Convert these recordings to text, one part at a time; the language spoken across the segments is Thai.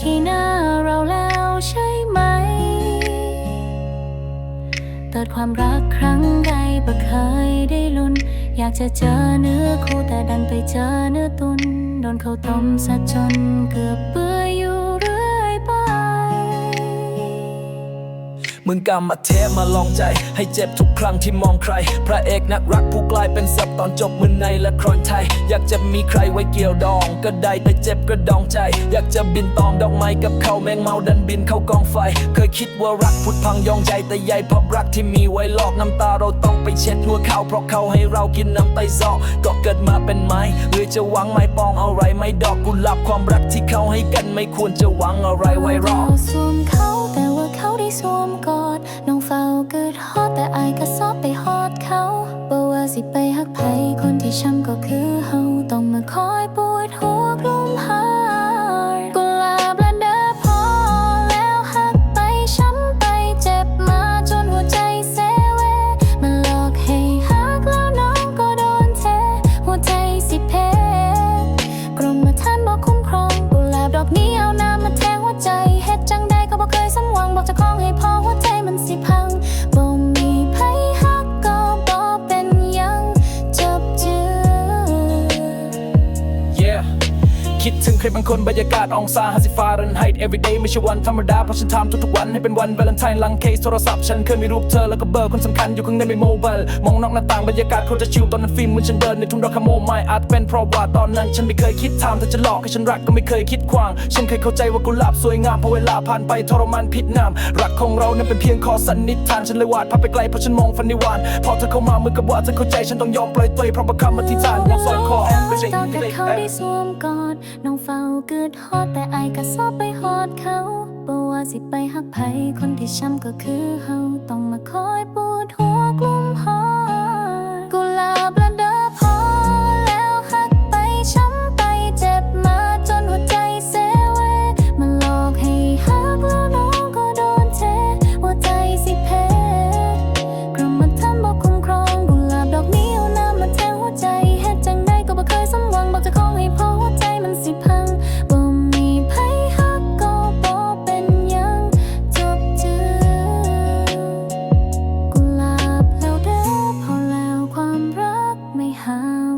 ขี้หน้าเราแล้วใช่ไหมเกิดความรักครั้งใดบ่เคยได้ลุ้น อยากจะเจอเนื้อคู่แต่ดันไปเจอเนื้อตุนโดนเขาต้มซะจนเกือบ มึงกำมาเทมาลองใจ ให้เจ็บทุกครั้งที่มองใคร พระเอกนักรักผู้กลายเป็นสับตอนจบมือในละครไทย อยากจะมีใครไว้เกี่ยวดอง ก็ได้แต่เจ็บกระดองใจ อยากจะบินตอมดอกไม้กับเขาแมงเมาดันบินเข้ากองไฟ เคยคิดว่ารักพุดพังยองใจแต่ใยเพราะรักที่มีไว้หลอกน้ำตาเราต้องไปเช็ดหัวเขาเพราะเขาให้เรากินน้ำไตซอกก็เกิดมาเป็นไม้หรือจะหวังไม้ปองอะไรไม่ดอกกุหลาบความรักที่เขาให้กันไม่ควรจะหวังอะไรไว้รอ ภัยคนที่ช้ำก็คือเฮาต้องมาคอยปวดหัว คิดถึงใครบางคนบรรยากาศองศาห้าสิฟาเรนไฮต์ everyday ไม่ใช่วันธรรมดาเพราะฉันทำทุกๆวันให้เป็นวันวาเลนไทน์ลังเคสโทรศัพท์ฉันเคยมีรูปเธอแล้วก็เบอร์คนสำคัญอยู่ข้างในไม่โมบายมองนอกหน้าต่างบรรยากาศคตรจะชิลตอนนั้นฟิล์มเหมือนฉันเดินในทุ่งดอกคาโมไมล์อาจเป็นเพราะว่าตอนนั้นฉันไม่เคยคิดทำแต่จะหลอกให้ฉันรักก็ไม่เคยคิดขวางฉันเคยเข้าใจว่ากุหลาบสวยงามพอเวลาผ่านไปทรมานผิดนามรักของเรานั้นเป็นเพียงข้อสันนิษฐานฉันเลยวาดภาพไปไกลเพราะฉันมองฝันในวันพอเธอเข้ามาเหมือนกับว่าเธอเข้าใจฉันต้องยอมปล่อยตัวเพราะบางคำอธิษฐานมองสอยคอแอมไม่ใช่เขาได้สวมกอดน้องเฝ้าเกิดฮอดแต่อายก็ซอบไปฮอดเขาบ่ว่าสิไปหักไผคนที่ช้ำก็คือเฮาต้องมาคอยปวดหัว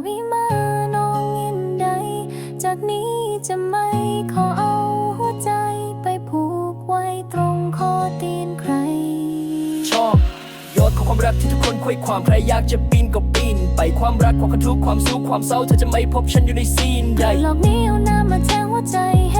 วิมาน้องยินใด จากนี้จะไม่ขอเอาหัวใจไปผูกไว้ตรงคอตีนใคร ชอบยอดของความรักที่ทุกคนคุยความใครอยากจะปีนก็ปีน ไปความรักความทุกข์ความสุขความเศร้าเธอจะไม่พบฉันอยู่ในซีนใดหลอกนี้เอาน้ำมาแทงหัวใจเฮ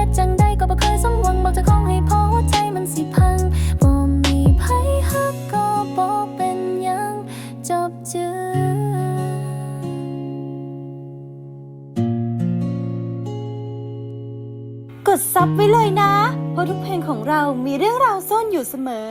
็ดจังใด ดซับไว้เลยนะ เพราะทุกเพลงของเรามีเรื่องราวซ่อนอยู่เสมอ